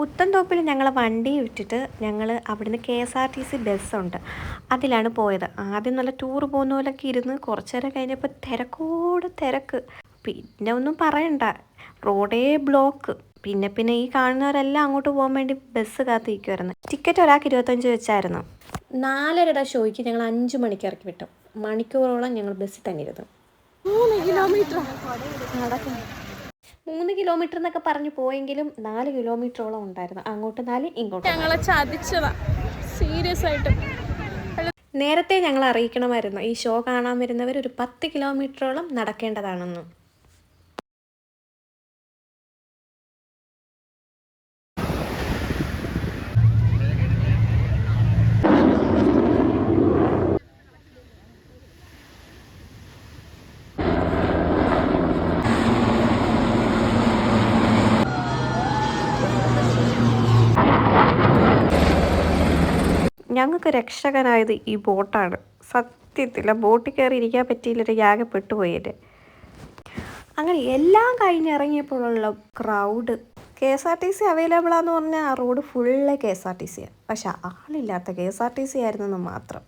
പുത്തൻതോപ്പിൽ ഞങ്ങൾ വണ്ടി വിട്ടിട്ട് ഞങ്ങൾ അവിടുന്ന് K S R T C ബസ്സുണ്ട്. അതിലാണ് പോയത്. ആദ്യം നല്ല ടൂർ പോകുന്ന പോലൊക്കെ ഇരുന്ന് കുറച്ചു നേരം കഴിഞ്ഞപ്പോൾ തിരക്കോട് തിരക്ക്. പിന്നെ ഒന്നും പറയണ്ട. റോഡേ ബ്ലോക്ക് പിന്നെ പിന്നെ ഈ കാണുന്നവരെല്ലാം അങ്ങോട്ട് പോകാൻ വേണ്ടി ബസ് കാത്തിരിക്കുമായിരുന്നു ടിക്കറ്റ് ഒരാൾക്ക് ഇരുപത്തഞ്ച് വെച്ചായിരുന്നു. നാലരയുടെ ഷോയ്ക്ക് ഞങ്ങൾ അഞ്ച് മണിക്ക് ഇറക്കി വിട്ടു. മണിക്കൂറോളം ഞങ്ങൾ ബസ്സിൽ തന്നെ ഇരുന്നു. മൂന്ന് കിലോമീറ്റർ മൂന്ന് കിലോമീറ്റർ എന്നൊക്കെ പറഞ്ഞു പോയെങ്കിലും നാല് കിലോമീറ്ററോളം ഉണ്ടായിരുന്നു. അങ്ങോട്ട് നാല് ഇങ്ങോട്ട് ഞങ്ങളെ ചതിച്ചതാ. സീരിയസ് ആയിട്ട്. നേരത്തെ ഞങ്ങൾ അറിയിക്കണമായിരുന്നു. ഈ ഷോ കാണാൻ വരുന്നവർ ഒരു പത്ത് കിലോമീറ്ററോളം നടക്കേണ്ടതാണെന്ന്. ഞങ്ങൾക്ക് രക്ഷകനായത് ഈ ബോട്ടാണ്. സത്യത്തിൽ ആ ബോട്ടിൽ കയറി ഇരിക്കാൻ പറ്റിയില്ല ആകെ പെട്ടുപോയത് അങ്ങനെ എല്ലാം കഴിഞ്ഞിറങ്ങിയപ്പോഴുള്ള crowd K S R T C available ആണെന്ന് പറഞ്ഞാൽ ആ road full K S R T സിയാണ് പക്ഷെ ആളില്ലാത്ത K S R T C ആയിരുന്നെന്ന് മാത്രം.